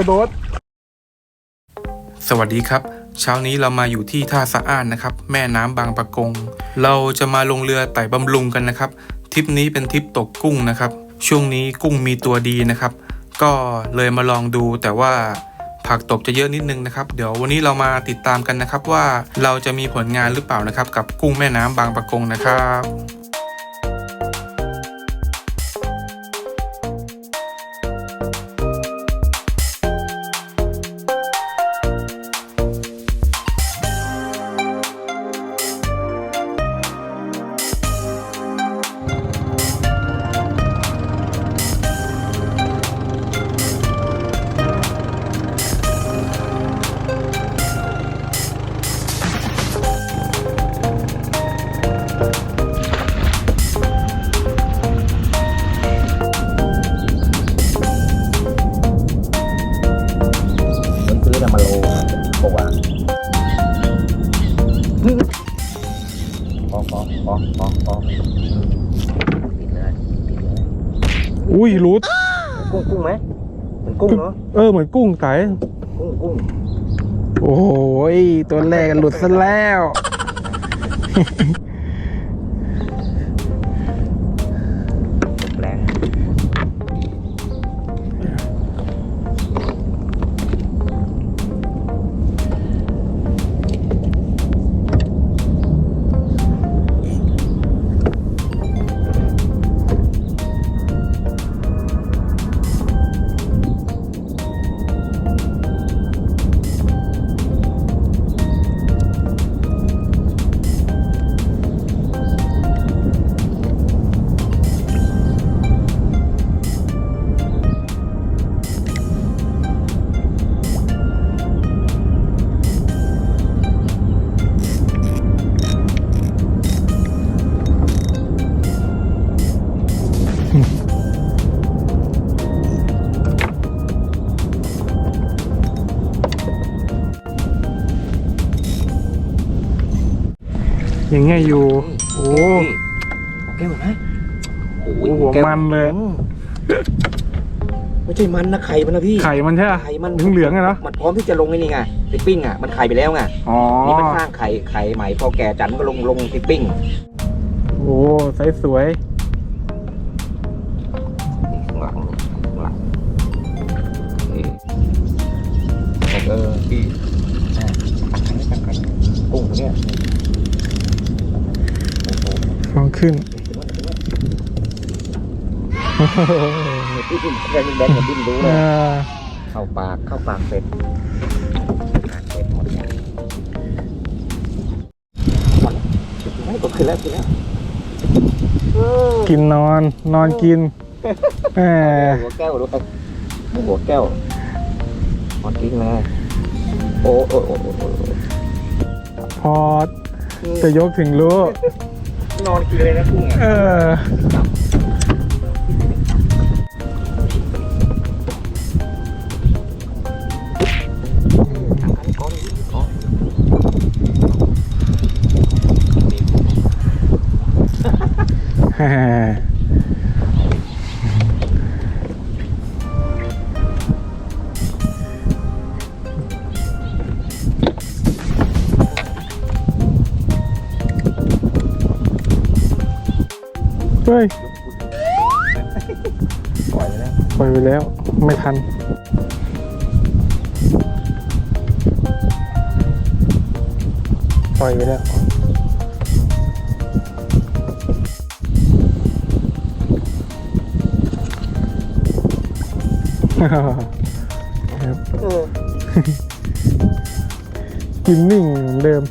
ระโดดสวัสดีครับ เช้านี้เรามาอยู่ที่ท่าสะอ้านนะครับ แม่น้ำบางปะกง เราจะมาลงเรือไต่บำรุงกันนะครับทริปนี้เป็นทริปตกกุ้งนะครับ ช่วงนี้กุ้งมีตัวดีนะครับ ก็เลยมาลองดูแต่ว่าผักตบจะเยอะนิดนึงนะครับ เดี๋ยววันนี้เรามาติดตามกันนะครับว่าเราจะมีผลงานหรือเปล่านะครับ กับกุ้งแม่น้ำบางปะกงนะครับ อุ้ยรูดกุ้งกุ้งไหมเหมือนกุ้งเนาะเออเหมือนกุ้งไต่กุ้งกุ้งโอ้ยตัวแรกหลุดซะแล้ว อยู่ โอ้แก้วไหมโอ้โหหัวมันเลยไม่ใช่มันนะไข่มันนะพี่ ไข่มันใช่ไหมไข่มัน เหลืองๆอะเนาะมันพร้อมที่จะลงไอ้นี่ไงไปปิ้งอะมันไข่ไปแล้วไงอ๋อ นี่มันข้างไข่ไข่ใหม่พอแก่จันก็ลงลงไปปิ้งโอ้ไซส์สวย ฟองขึ้นดิ้นแรงแรงกับดิ้นรู้เลยอ่าเข้าปากเข้าปากเป็ดปากเป็ดหมดแล้วไม่ก็ขึ้นแล้วขึ้นแล้วกินนอนนอนกินแหมหัวแก้วด้วยหัวแก้วหมดทิ้งเลยโอ้โอ้โอ้โอ้โอ้พอจะยกถึงรู้ นอนกินเลยนะกุ้งเออแล่อยแล้วปล่อยไปแล้วไม่ทัน ปล่อยไปแล้วครับเออกินนิ่งเหมือนเดิม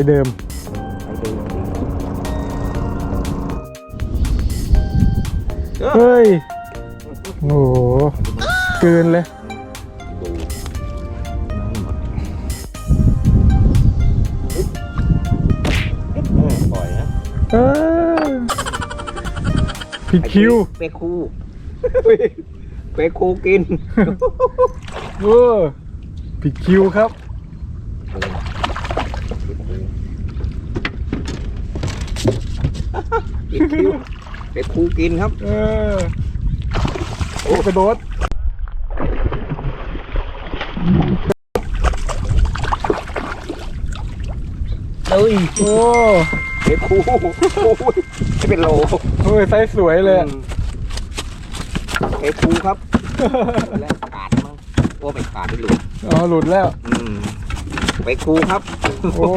ส์เดิมไปดูเฮ้ย โอ้โหเกินเลยดูน้ำหมดเออผิดคิวเปคูเปคูกิน เออผิดคิวครับ เปคิวเปคูกินครับเออโอ้กระโดดเอ้ยโอ้เปคูโอ้ยจะเป็นโลเฮ้ยไซส์สวยเลยอะเปคูครับแล้วขาดมั้งโอ้ไม่ขาดไม่หลุดอ๋อหลุดแล้ว อืมเปคูครับ โอ้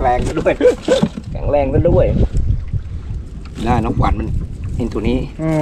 แรงก็ด้วยแข็งแรงก็ด้วย น่าน้องขวัญมันเห็นตัวนี้อ๋อ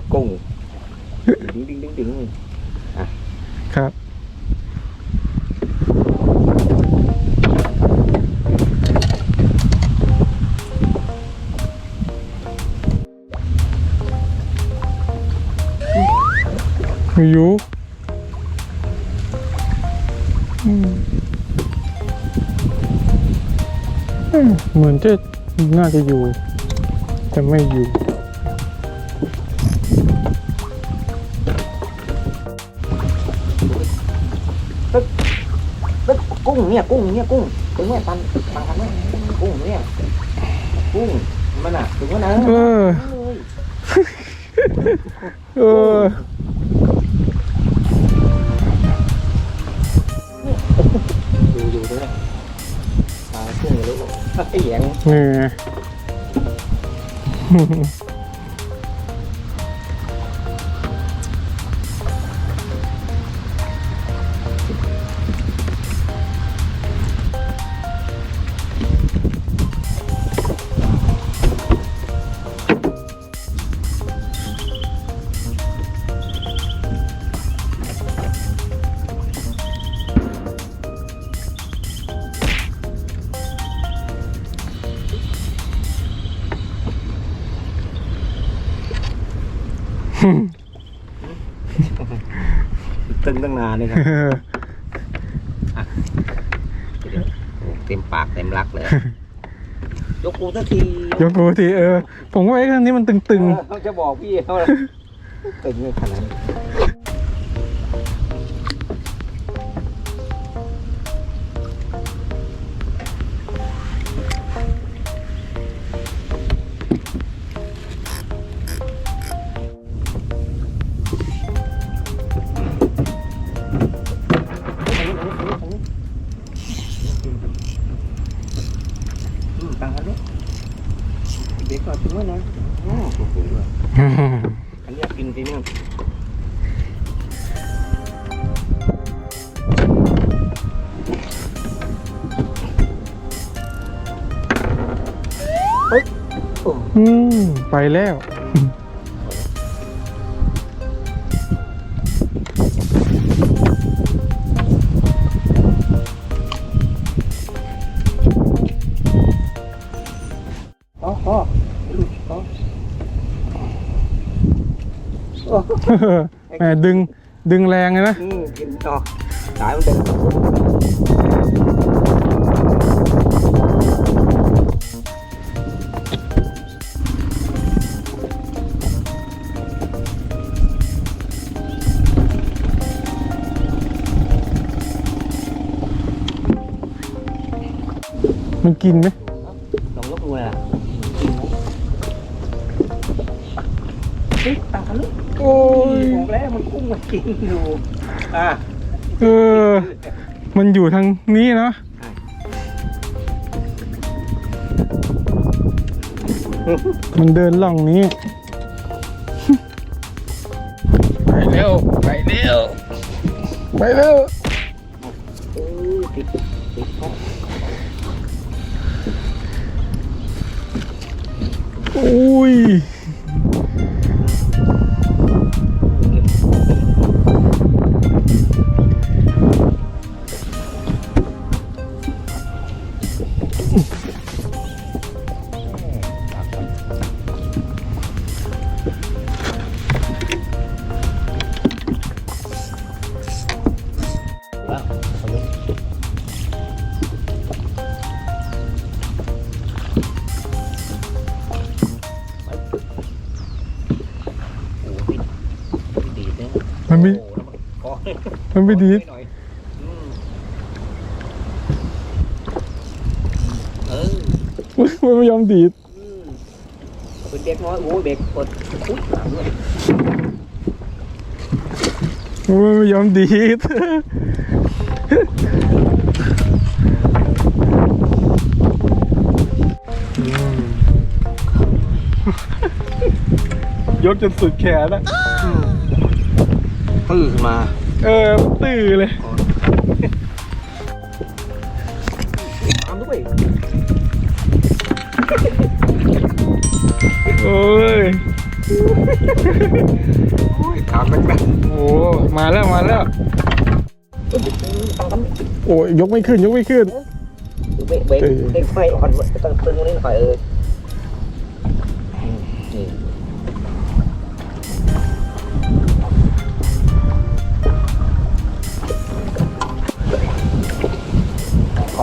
ากุ้งดึงดึงดึงดึงครับ อยู่อืมอืม เหมือนจะน่าจะอยู่ แต่ไม่อยู่ตึ๊กกุ้งเนี่ยกุ้งเนี่ยกุ้งถึงแม่ตันตังกันไหมกุ้งเนี่ยกุ้งมันอะถึงว่านะเออเออ เลยง เออ ตึงตั้งนานเลยครับเออเต็มปากเต็มรักเลย ยกกูสักทียกปกติเออ ผมว่าไอ้คันนี้มันตึงเออเขาจะบอกพี่เขาเลยตึงเลยขนาดนั้ เฮ้ยโอ้อืม ไปแล้วพอพอลูกพอโอ้แหมดึงดึงแรงเลยนะ อืมกินต่อสายมันเดิน มันกินไหมลองยกดูนะกินไหมเฮ้ยตาลึกโอ้ยบอกแล้วมันกุ้งมันกินอยู่อะเออ มันอยู่ทางนี้เนาะมันเดินล่องนี้ ไปเร็ว ไปเร็ว ไปเร็วเออติดติด ออุ้ย มันคอมันไม่ดีดหน่อยอืมเออมันไม่ยอมดีดอืมเป็นเด็กน้อยโอ้ยเด็กกดอุ้ยหลังด้วยมันไม่ยอมดีด ยกจนสุดแขนอะตื้อขึ้นมา เออตื้อเลยตามด้วยโอ้ยโอ้ยตามไปแบบโอ้มาแล้วมาแล้วตามกันโอ้ยยกไม่ขึ้นยกไม่ขึ้นเบรกเบรกเร่งไฟอ่อนต้องตึงตรงนี้หน่อยเออ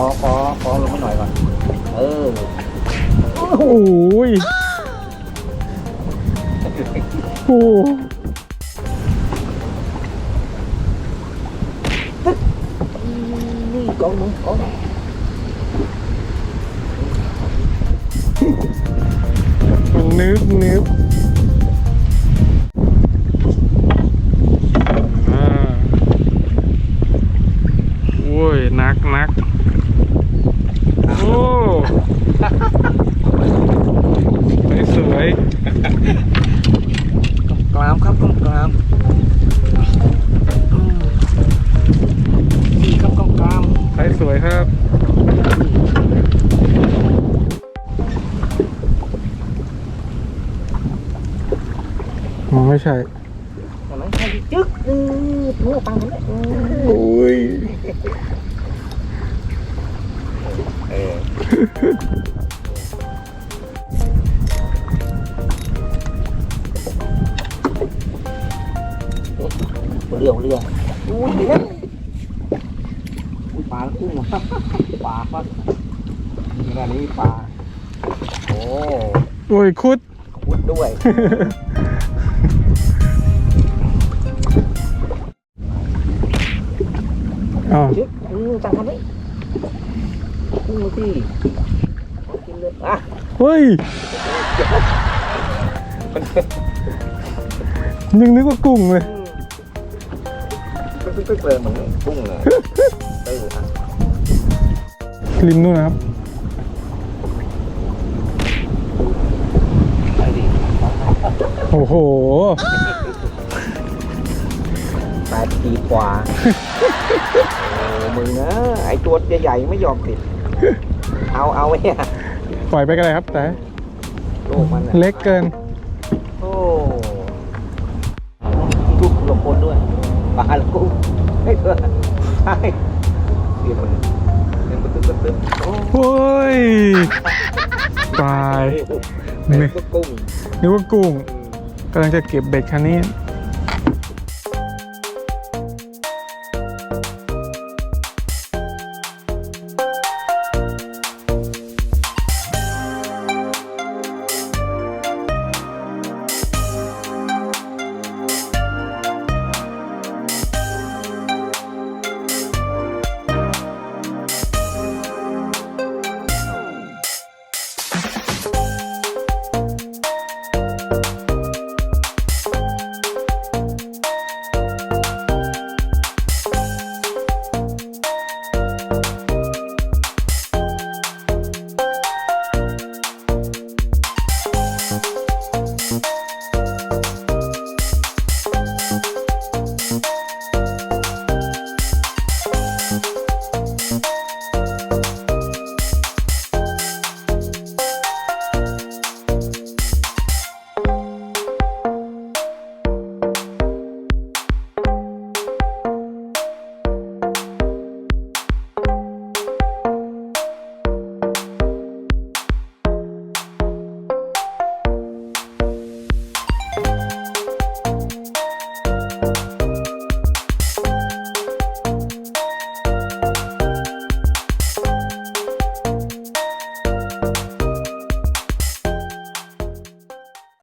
อขอขอลงมาหน่อยก่อน เออ โอ้ยโอ้นี่กองมึงกองมันนึบนึบ สวยครับอไม่ใช่เห็นไหมให้จึ๊กอือตัวปังเลยโอ้ยเออเรียวเรียวอุ้ยเดี๋ยวอุ้ยป ลากุ้งปลาฟัดขนาดนี้ปลา โอ้โอ้ยคุด คุดด้วยอ๋อจึ๊กอือจังทำไมกุ้งมาสิกินเลยอะเฮ้ยยังนึกว่ากุ้งเลย ก็ก็เปิดเหมือนกุ้งเลยเอออะ ริมนู่นนะครับไปดิโอ้โหแปดขีดกว่าโอ้มึงนะไอตัวใหญ่ๆไม่ยอมติด เอาเอาไว้เนี่ยปล่อยไปกันเลยครับ แต่โลกมันน่ะเล็กเกิน โอ้ทุกหลบคนด้วยปลาแล้วกุ้งให้เถอะใช่เดี๋ยวมันเดี๋ยวมันตึ๊ดตึ๊ดตึ๊ด โอ้โอ้ยตาย เป็นก็กุ้งนึกว่ากุ้งกำลังจะเก็บเบ็ดคันนี้อ